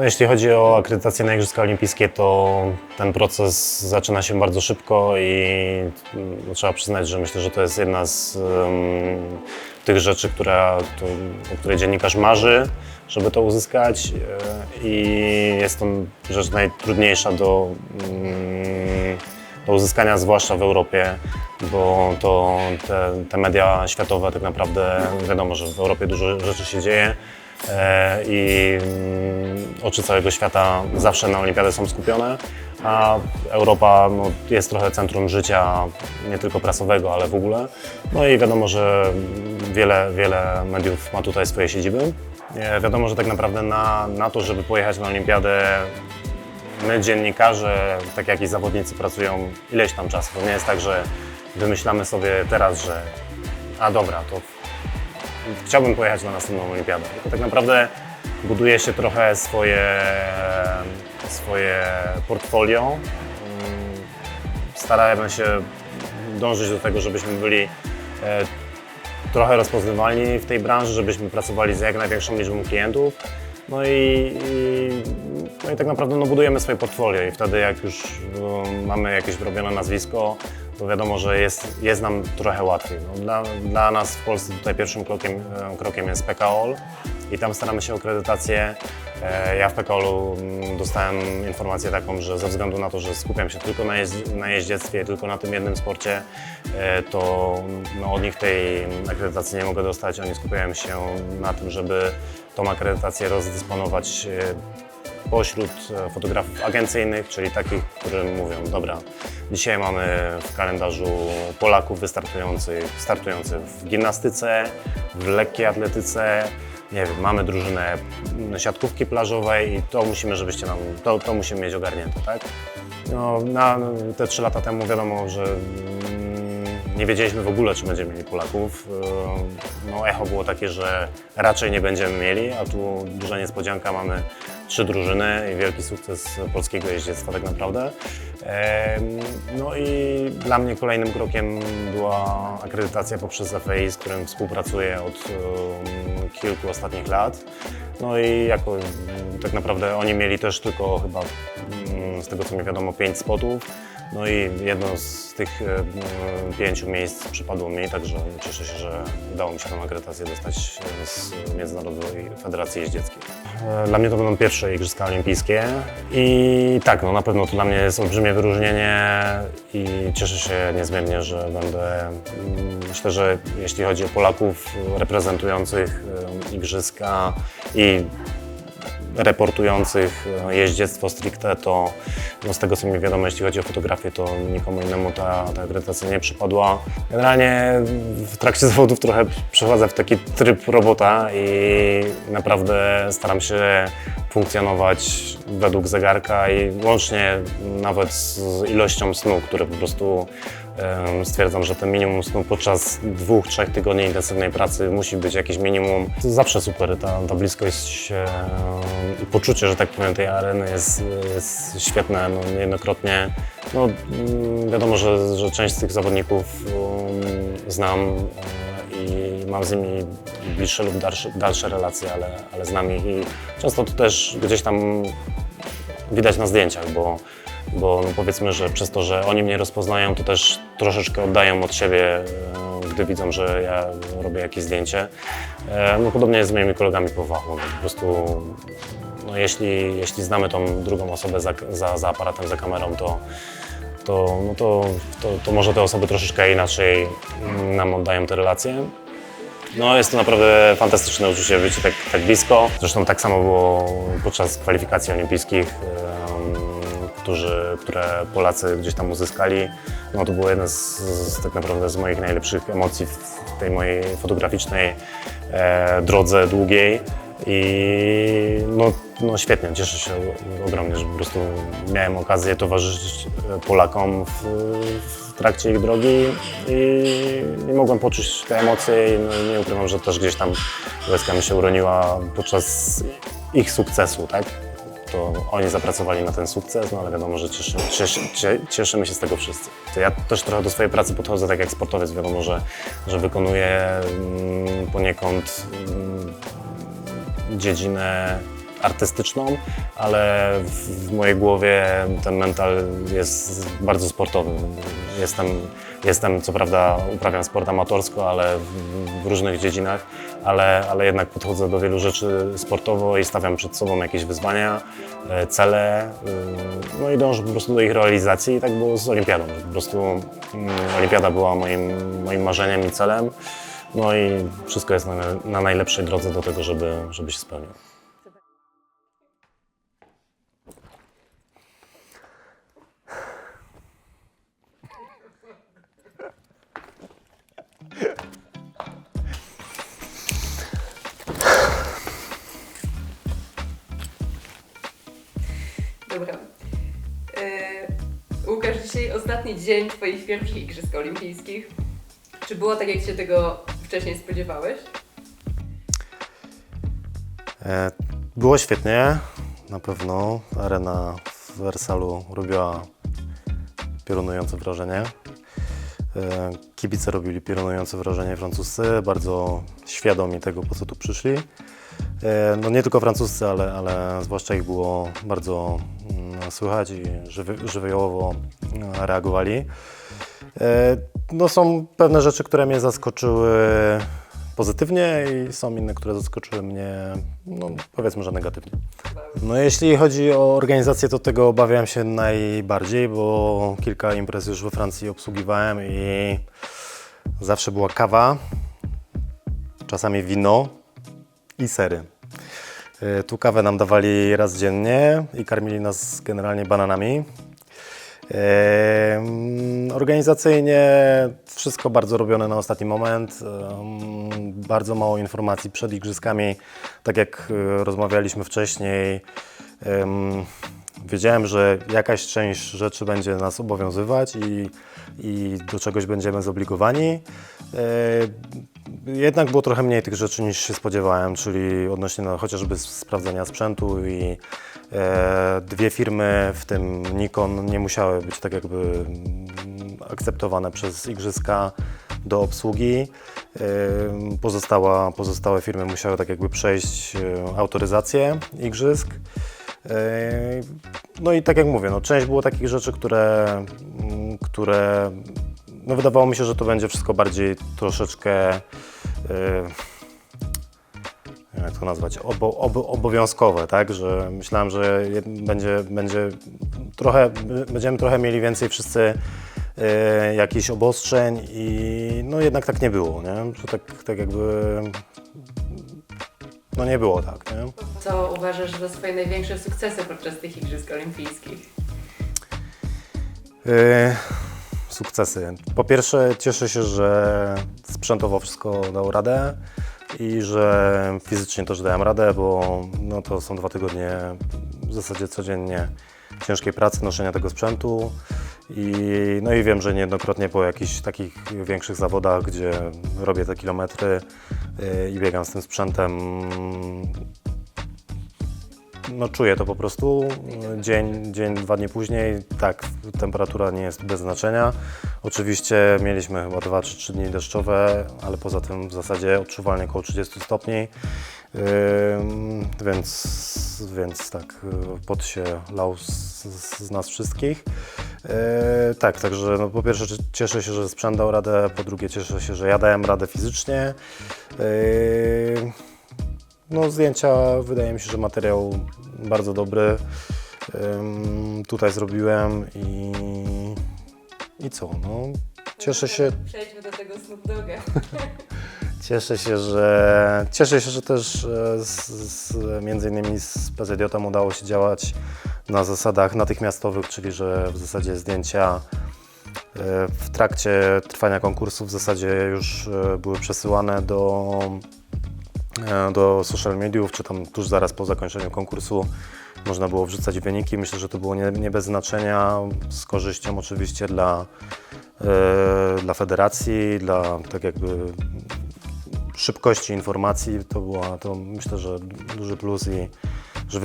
No, jeśli chodzi o akredytację na Igrzyska Olimpijskie, to ten proces zaczyna się bardzo szybko i mm, no, trzeba przyznać, że myślę, że to jest jedna z em, tych rzeczy, która, to, o której dziennikarz marzy, żeby to uzyskać e, i jest to rzecz najtrudniejsza do, mm, do uzyskania, zwłaszcza w Europie, bo to te, te media światowe tak naprawdę wiadomo, że w Europie dużo rzeczy się dzieje i mm, oczy całego świata zawsze na olimpiadę są skupione, a Europa no, jest trochę centrum życia nie tylko prasowego, ale w ogóle. No i wiadomo, że wiele, wiele mediów ma tutaj swoje siedziby. E, Wiadomo, że tak naprawdę na, na to, żeby pojechać na olimpiadę my dziennikarze, tak jak i zawodnicy pracują ileś tam czasu. To nie jest tak, że wymyślamy sobie teraz, że a dobra, to chciałbym pojechać na następną olimpiadę. Tak naprawdę buduje się trochę swoje, swoje portfolio. Staramy się dążyć do tego, żebyśmy byli e, trochę rozpoznawalni w tej branży, żebyśmy pracowali z jak największą liczbą klientów. No i, i, no i tak naprawdę no, budujemy swoje portfolio i wtedy jak już no, mamy jakieś wyrobione nazwisko, to wiadomo, że jest, jest nam trochę łatwiej. No, dla, dla nas w Polsce tutaj pierwszym krokiem, e, krokiem jest PKOL i tam staramy się o akredytację. E, Ja w PKOL-u mm, dostałem informację taką, że ze względu na to, że skupiam się tylko na, jeździ- na jeździectwie, tylko na tym jednym sporcie, e, to no, od nich tej akredytacji nie mogę dostać. Oni skupiają się na tym, żeby tą akredytację rozdysponować pośród e, fotografów agencyjnych, czyli takich, którym mówią, dobra, dzisiaj mamy w kalendarzu Polaków wystartujących, startujących w gimnastyce, w lekkiej atletyce, nie wiem, mamy drużynę siatkówki plażowej i to musimy, żebyście nam, to, to musimy mieć ogarnięte, tak? No, na te trzy lata temu wiadomo, że mm, nie wiedzieliśmy w ogóle, czy będziemy mieli Polaków. Yy, No, echo było takie, że raczej nie będziemy mieli, a tu duża niespodzianka, mamy trzy drużyny i wielki sukces polskiego jeździectwa tak naprawdę. No i dla mnie kolejnym krokiem była akredytacja poprzez FAI, z którym współpracuję od kilku ostatnich lat. No i jako tak naprawdę oni mieli też tylko chyba z tego co mi wiadomo pięć spotów. No i jedno z tych e, pięciu miejsc przypadło mi, także cieszę się, że udało mi się tę akredytację dostać e, z Międzynarodowej Federacji Jeździeckiej. E, Dla mnie to będą pierwsze Igrzyska Olimpijskie i tak, no na pewno to dla mnie jest olbrzymie wyróżnienie i cieszę się niezmiernie, że będę, myślę, że jeśli chodzi o Polaków reprezentujących e, Igrzyska i reportujących e, jeździectwo stricte, to no z tego co mi wiadomo, jeśli chodzi o fotografię, to nikomu innemu ta, ta akredytacja nie przypadła. Generalnie w trakcie zawodów trochę przechodzę w taki tryb robota i naprawdę staram się funkcjonować według zegarka i łącznie nawet z ilością snu, które po prostu stwierdzam, że ten minimum snu podczas dwóch, trzech tygodni intensywnej pracy musi być jakieś minimum. To zawsze super, ta, ta bliskość i poczucie, że tak powiem, tej areny jest, jest świetne. No, niejednokrotnie no, mm, wiadomo, że, że część z tych zawodników znam e, i mam z nimi bliższe lub dalsze, dalsze relacje, ale, ale znam ich i często to też gdzieś tam widać na zdjęciach, bo, bo no powiedzmy, że przez to, że oni mnie rozpoznają, to też troszeczkę oddają od siebie, e, gdy widzą, że ja robię jakieś zdjęcie. E, No podobnie jest z moimi kolegami po fachu. No, po prostu no, jeśli, jeśli znamy tą drugą osobę za, za, za aparatem, za kamerą, to, to, no to, to, to może te osoby troszeczkę inaczej mm, nam oddają te relacje. No jest to naprawdę fantastyczne uczucie być tak, tak blisko. Zresztą tak samo było podczas kwalifikacji olimpijskich, em, którzy, które Polacy gdzieś tam uzyskali. No to było jedno z, z tak naprawdę z moich najlepszych emocji w tej mojej fotograficznej e, drodze długiej. I no, no świetnie, cieszę się ogromnie, że po prostu miałem okazję towarzyszyć e, Polakom w, w trakcie ich drogi i, i mogłem poczuć te emocje i no, nie ukrywam, że też gdzieś tam łezka mi się uroniła podczas ich sukcesu, tak? To oni zapracowali na ten sukces, no ale wiadomo, że cieszy, cieszy, cie- cieszymy się z tego wszyscy. Ja też trochę do swojej pracy podchodzę tak jak sportowiec, wiadomo, że, że wykonuję mm, poniekąd mm, dziedzinę artystyczną, ale w, w mojej głowie ten mental jest bardzo sportowy. Jestem, jestem co prawda uprawiam sport amatorsko, ale w, w różnych dziedzinach, ale, ale jednak podchodzę do wielu rzeczy sportowo i stawiam przed sobą jakieś wyzwania, e, cele, y, no i dążę po prostu do ich realizacji. I tak było z olimpiadą, po prostu mm, olimpiada była moim, moim marzeniem i celem, no i wszystko jest na, na najlepszej drodze do tego, żeby, żeby się spełniło. Ostatni dzień Twoich pierwszych Igrzysk Olimpijskich. Czy było tak, jak się tego wcześniej spodziewałeś? E, Było świetnie, na pewno. Arena w Wersalu robiła piorunujące wrażenie. E, Kibice robili piorunujące wrażenie francuscy, bardzo świadomi tego, po co tu przyszli. E, No nie tylko francuscy, ale, ale zwłaszcza ich było bardzo słychać i żywy, żywiołowo mm, reagowali. E, No są pewne rzeczy, które mnie zaskoczyły pozytywnie i są inne, które zaskoczyły mnie, no powiedzmy, że negatywnie. No jeśli chodzi o organizację, to tego obawiam się najbardziej, bo kilka imprez już we Francji obsługiwałem i zawsze była kawa, czasami wino i sery. Y, Tu kawę nam dawali raz dziennie i karmili nas generalnie bananami. Em, Organizacyjnie wszystko bardzo robione na ostatni moment. em, Bardzo mało informacji przed igrzyskami. Tak jak e, rozmawialiśmy wcześniej, wiedziałem, że jakaś część rzeczy będzie nas obowiązywać i, i do czegoś będziemy zobligowani. E, Jednak było trochę mniej tych rzeczy niż się spodziewałem, czyli odnośnie no, chociażby sprawdzenia sprzętu i e, dwie firmy, w tym Nikon, nie musiały być tak jakby akceptowane przez igrzyska do obsługi. E, Pozostała, pozostałe firmy musiały tak jakby przejść autoryzację igrzysk. E, No i tak jak mówię, no, część było takich rzeczy, które, mm, które no, wydawało mi się, że to będzie wszystko bardziej troszeczkę e, jak to nazwać, obo, obo, obowiązkowe, tak? Że myślałem, że będzie, będzie trochę, będziemy trochę mieli więcej wszyscy e, jakichś obostrzeń i no jednak tak nie było, nie? Że tak, tak jakby no nie było tak, nie? Co uważasz za swoje największe sukcesy podczas tych Igrzysk Olimpijskich? E, Sukcesy. Po pierwsze, cieszę się, że sprzętowo wszystko dało radę i że fizycznie też dałem radę, bo no to są dwa tygodnie w zasadzie codziennie ciężkiej pracy, noszenia tego sprzętu. I, no i wiem, że niejednokrotnie po jakichś takich większych zawodach, gdzie robię te kilometry i biegam z tym sprzętem, no czuję to po prostu. Dzień, dzień, dwa dni później, tak, temperatura nie jest bez znaczenia. Oczywiście mieliśmy chyba dwa czy trzy dni deszczowe, ale poza tym w zasadzie odczuwalnie około 30 stopni. Ym, więc, więc tak, y, pot się lał z, z nas wszystkich. Yy, tak, także no, po pierwsze cieszę się, że sprzęt dał radę, po drugie cieszę się, że ja dałem radę fizycznie. Yy, no, zdjęcia, wydaje mi się, że materiał bardzo dobry. Ym, tutaj zrobiłem i, i co? No, cieszę się, Przejdźmy do tego Snoop Doga. cieszę się, że cieszę się, że też e, z, z, między innymi z PZJ udało się działać na zasadach natychmiastowych, czyli że w zasadzie zdjęcia e, w trakcie trwania konkursu w zasadzie już e, były przesyłane do e, do social mediów, czy tam tuż zaraz po zakończeniu konkursu można było wrzucać wyniki. Myślę, że to było nie, nie bez znaczenia, z korzyścią oczywiście dla, dla federacji, dla tak jakby szybkości informacji. To była to myślę, że duży plus i że,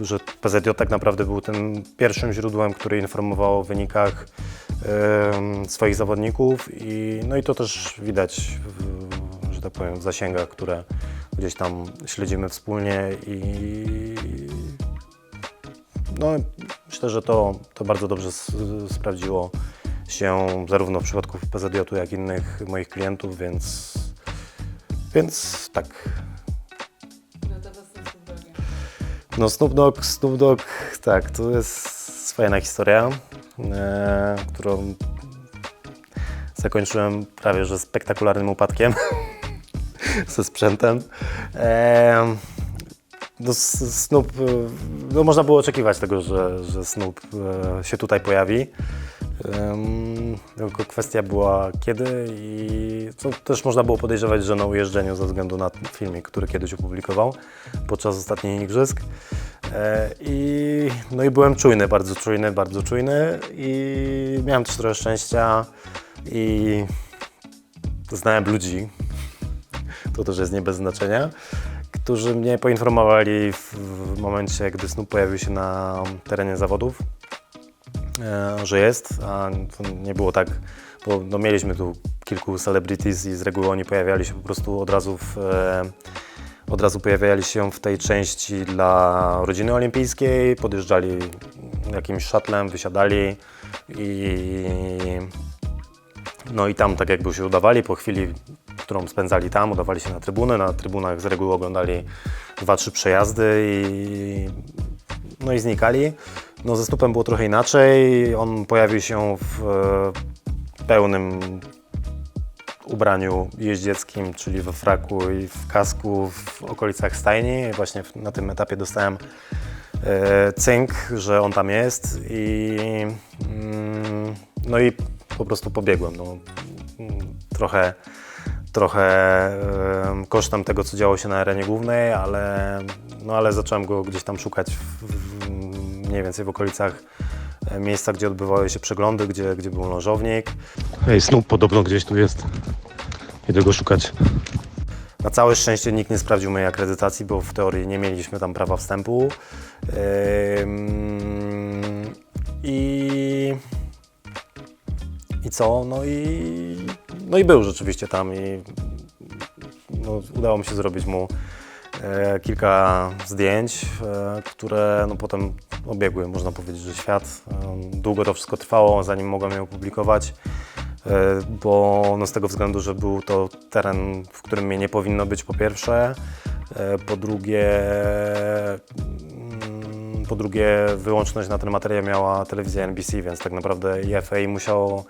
że PZJ tak naprawdę był tym pierwszym źródłem, który informował o wynikach swoich zawodników i no i to też widać że tak powiem w zasięgach, które gdzieś tam śledzimy wspólnie i, no, myślę, że to, to bardzo dobrze sprawdziło się zarówno w przypadku PZJ-u, jak i innych moich klientów, więc, więc tak. No Snoop Dogg, Snoop Dogg, tak, to jest fajna historia, e, którą zakończyłem prawie że spektakularnym upadkiem ze sprzętem. E, no, Snoop, e, no można było oczekiwać tego, że, że Snoop e, się tutaj pojawi. Em, Tylko kwestia była kiedy i to też można było podejrzewać, że na ujeżdżeniu ze względu na filmik, który kiedyś opublikował podczas ostatnich igrzysk. E, I, no i byłem czujny, bardzo czujny, bardzo czujny i miałem też trochę szczęścia i znałem ludzi, to też jest nie bez znaczenia, którzy mnie poinformowali w, w momencie, gdy Snoop pojawił się na terenie zawodów, że jest, a to nie było tak, bo no, mieliśmy tu kilku celebrities i z reguły oni pojawiali się po prostu od razu w, e, od razu pojawiali się w tej części dla rodziny olimpijskiej, podjeżdżali jakimś shutlem, wysiadali i no i tam tak jakby się udawali, po chwili, którą spędzali tam, udawali się na trybuny. Na trybunach z reguły oglądali dwa, trzy przejazdy i, no i znikali. No ze Snupem było trochę inaczej. On pojawił się w e, pełnym ubraniu jeździeckim, czyli we fraku i w kasku w okolicach stajni. Właśnie na tym etapie dostałem e, cynk, że on tam jest i mm, no i po prostu pobiegłem. No, trochę trochę em, kosztem tego, co działo się na arenie głównej, ale, no, ale zacząłem go gdzieś tam szukać w, w, mniej więcej w okolicach e, miejsca, gdzie odbywały się przeglądy, gdzie, gdzie był lożownik. Hej, Snoop podobno gdzieś tu jest. Idę go szukać. Na całe szczęście nikt nie sprawdził mojej akredytacji, bo w teorii nie mieliśmy tam prawa wstępu. I, I co? No i, no i był rzeczywiście tam i no, udało mi się zrobić mu e, kilka zdjęć, e, które no, potem obiegły, można powiedzieć, że świat. E, długo to wszystko trwało, zanim mogłem je opublikować, e, bo no, z tego względu, że był to teren, w którym mnie nie powinno być po pierwsze, e, po drugie mm, po drugie, wyłączność na ten materiał miała telewizja NBC, więc tak naprawdę IFA musiało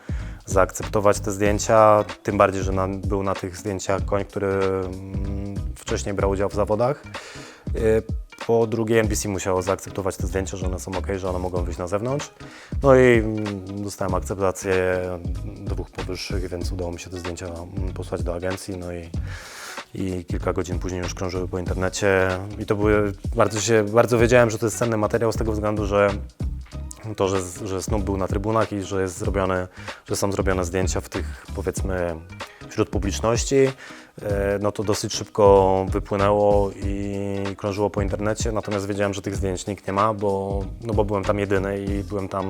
zaakceptować te zdjęcia, tym bardziej, że na, był na tych zdjęciach koń, który mm, wcześniej brał udział w zawodach. Po drugie, NBC musiało zaakceptować te zdjęcia, że one są ok, że one mogą wyjść na zewnątrz. No i mm, dostałem akceptację dwóch powyższych, więc udało mi się te zdjęcia mm, posłać do agencji. No i, i kilka godzin później już krążyły po internecie. I to były, bardzo, się, bardzo wiedziałem, że to jest cenny materiał z tego względu, że to, że, że Snoop był na trybunach i że, jest zrobione, że są zrobione zdjęcia w tych, powiedzmy, wśród publiczności, e, no to dosyć szybko wypłynęło i krążyło po internecie, natomiast wiedziałem, że tych zdjęć nikt nie ma, bo, no bo byłem tam jedyny i byłem tam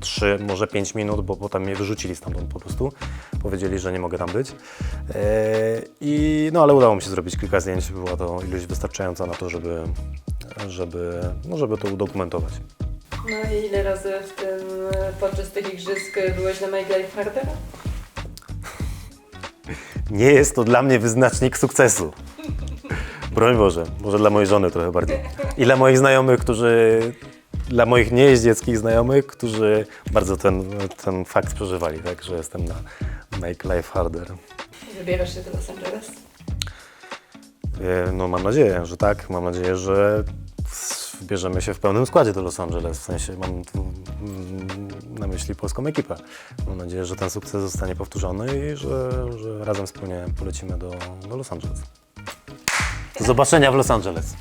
3, może 5 minut, bo potem mnie wyrzucili stamtąd po prostu. Powiedzieli, że nie mogę tam być. E, I, no ale udało mi się zrobić kilka zdjęć, była to ilość wystarczająca na to, żeby, żeby, no, żeby to udokumentować. No i ile razy w tym, podczas tych igrzysk byłeś na Make Life Harder? Nie jest to dla mnie wyznacznik sukcesu. Broń Boże, może dla mojej żony trochę bardziej. I dla moich znajomych, którzy, dla moich niejeździeckich znajomych, którzy bardzo ten, ten fakt przeżywali, tak, że jestem na Make Life Harder. Wybierasz się do Los Angeles? No mam nadzieję, że tak. Mam nadzieję, że wybierzemy się w pełnym składzie do Los Angeles. W sensie mam myśli polską ekipę. Mam nadzieję, że ten sukces zostanie powtórzony i że, że razem wspólnie polecimy do, do Los Angeles. Do zobaczenia w Los Angeles.